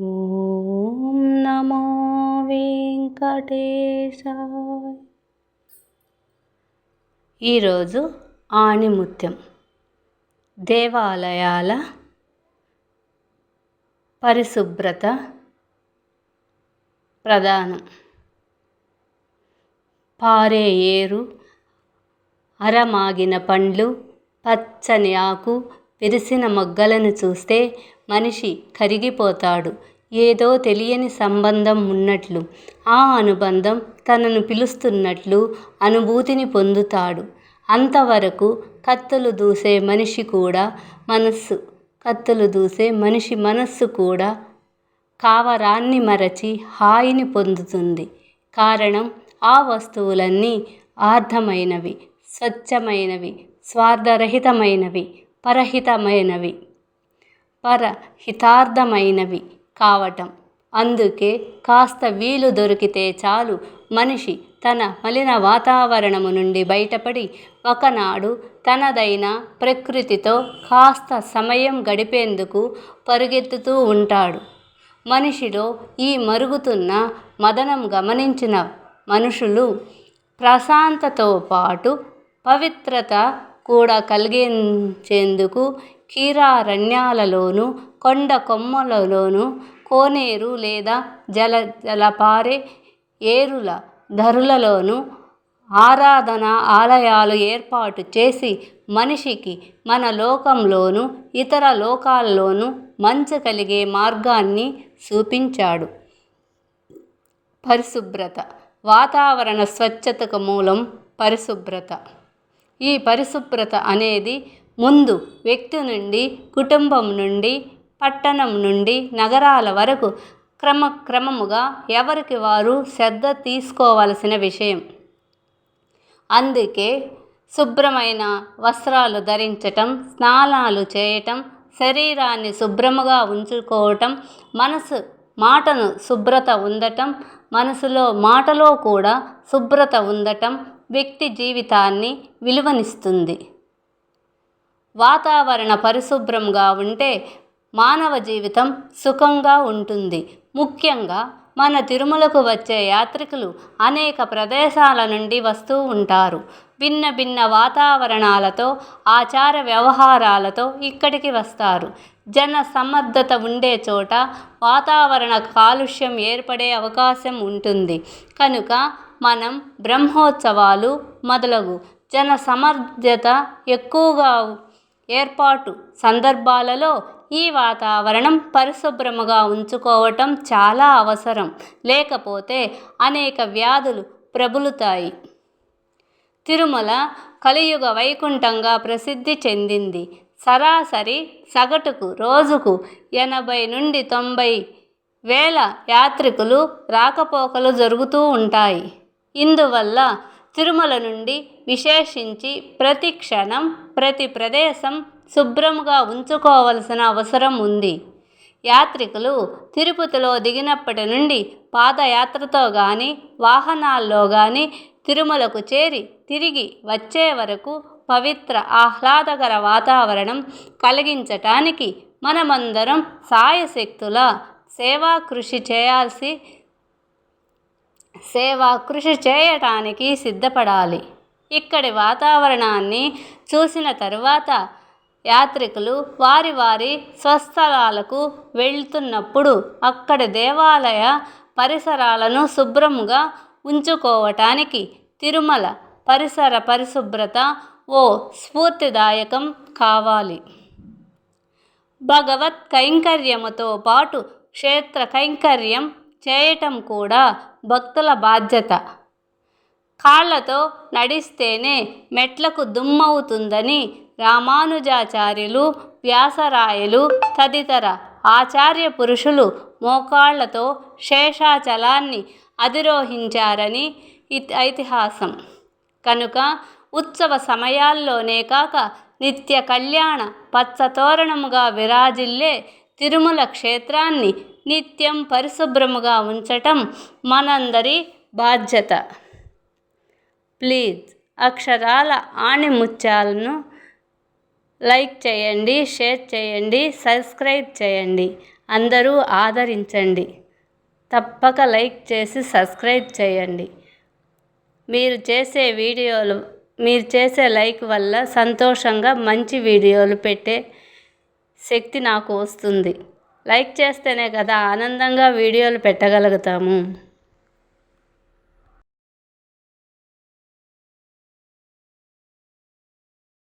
ఓం నమో వెంకటేశాయ. ఈరోజు ఆణిముత్యం. దేవాలయాల పరిశుభ్రత ప్రధానం. పారే ఏరు అరమాగిన పండ్లు పచ్చని ఆకు విరిసిన మొగ్గలను చూస్తే మనిషి కరిగిపోతాడు. ఏదో తెలియని సంబంధం ఉన్నట్లు ఆ అనుబంధం తనను పిలుస్తున్నట్లు అనుభూతిని పొందుతాడు. అంతవరకు కత్తులు దూసే మనిషి కూడా మనస్సు కత్తులు దూసే మనిషి మనస్సు కూడా కావరాన్ని మరచి హాయిని పొందుతుంది. కారణం ఆ వస్తువులన్నీ అర్థమైనవి స్వచ్ఛమైనవి స్వార్థరహితమైనవి పరహితమైనవి. పరహితార్థమైనవి కావటం. అందుకే కాస్త వీలు దొరికితే చాలు. మనిషి తన మలిన వాతావరణము నుండి బయటపడి ఒకనాడు తనదైన ప్రకృతితో కాస్త సమయం గడిపేందుకు పరుగెత్తుతూ ఉంటాడు. మనిషిలో ఈ మరుగుతున్న మదనం గమనించిన మనుషులు ప్రశాంతతో పాటు పవిత్రత కూడా కలిగించేందుకు కీరారణ్యాలలోనూ కొండ కొమ్మలలోనూ కోనేరు లేదా జల జలపారే ఏరుల ధరులలోను ఆరాధన ఆలయాలు ఏర్పాటు చేసి మనిషికి మన లోకంలోనూ ఇతర లోకాల్లోనూ మంచు కలిగే మార్గాన్ని చూపించాడు. పరిశుభ్రత వాతావరణ స్వచ్ఛతకు మూలం పరిశుభ్రత. ఈ పరిశుభ్రత అనేది ముందు వ్యక్తి నుండి కుటుంబం నుండి పట్టణం నుండి నగరాల వరకు క్రమక్రమముగా ఎవరికి వారు శ్రద్ధ తీసుకోవలసిన విషయం. అందుకే శుభ్రమైన వస్త్రాలు ధరించటం స్నానాలు చేయటం శరీరాన్ని శుభ్రముగా ఉంచుకోవటం మనసు మాటను శుభ్రత ఉండటం మనసులో మాటలో కూడా శుభ్రత ఉండటం వ్యక్తి జీవితాన్ని విలువనిస్తుంది. వాతావరణ పరిశుభ్రంగా ఉంటే మానవ జీవితం సుఖంగా ఉంటుంది. ముఖ్యంగా మన తిరుమలకు వచ్చే యాత్రికులు అనేక ప్రదేశాల నుండి వస్తూ ఉంటారు. భిన్న భిన్న వాతావరణాలతో ఆచార వ్యవహారాలతో ఇక్కడికి వస్తారు. జన సమర్థత ఉండే చోట వాతావరణ కాలుష్యం ఏర్పడే అవకాశం ఉంటుంది. కనుక మనం బ్రహ్మోత్సవాలు మొదలగు జన సమర్థత ఎక్కువగా ఏర్పాటు సందర్భాలలో ఈ వాతావరణం పరిశుభ్రముగా ఉంచుకోవటం చాలా అవసరం. లేకపోతే అనేక వ్యాధులు ప్రబలుతాయి. తిరుమల కలియుగ వైకుంఠంగా ప్రసిద్ధి చెందింది. సరాసరి సగటుకు రోజుకు ఎనభై నుండి తొంభై వేల యాత్రికులు రాకపోకలు జరుగుతూ ఉంటాయి. ఇందువల్ల తిరుమల నుండి విశేషించి ప్రతి క్షణం ప్రతి ప్రదేశం శుభ్రంగా ఉంచుకోవలసిన అవసరం ఉంది. యాత్రికులు తిరుపతిలో దిగినప్పటి నుండి పాదయాత్రతో కానీ వాహనాల్లో కానీ తిరుమలకు చేరి తిరిగి వచ్చే వరకు పవిత్ర ఆహ్లాదకర వాతావరణం కలిగించటానికి మనమందరం సాయశక్తుల సేవా కృషి చేయాల్సి సేవా కృషి చేయటానికి సిద్ధపడాలి. ఇక్కడి వాతావరణాన్ని చూసిన తరువాత యాత్రికులు వారి వారి స్వస్థలాలకు వెళ్తున్నప్పుడు అక్కడి దేవాలయ పరిసరాలను శుభ్రంగా ఉంచుకోవటానికి తిరుమల పరిసర పరిశుభ్రత ఓ స్ఫూర్తిదాయకం కావాలి. భగవత్ కైంకర్యముతో పాటు క్షేత్ర కైంకర్యం చేయటం కూడా భక్తుల బాధ్యత. కాళ్ళతో నడిస్తేనే మెట్లకు దుమ్మవుతుందని రామానుజాచార్యులు వ్యాసరాయలు తదితర ఆచార్య పురుషులు మోకాళ్ళతో శేషాచలాన్ని అధిరోహించారని ఐతిహాసం. కనుక ఉత్సవ సమయాల్లోనే కాక నిత్య కళ్యాణ పచ్చతోరణముగా విరాజిల్లే తిరుమల క్షేత్రాన్ని నిత్యం పరిశుభ్రముగా ఉంచటం మనందరి బాధ్యత. ప్లీజ్ అక్షరాల ఆణిముత్యాలను లైక్ చేయండి షేర్ చేయండి సబ్స్క్రైబ్ చేయండి. అందరూ ఆదరించండి. తప్పక లైక్ చేసి సబ్స్క్రైబ్ చేయండి. మీరు చేసే వీడియోలు మీరు చేసే లైక్ వల్ల సంతోషంగా మంచి వీడియోలు పెట్టే శక్తి నాకు వస్తుంది. లైక్ చేస్తేనే కదా ఆనందంగా వీడియోలు పెట్టగలుగుతాము.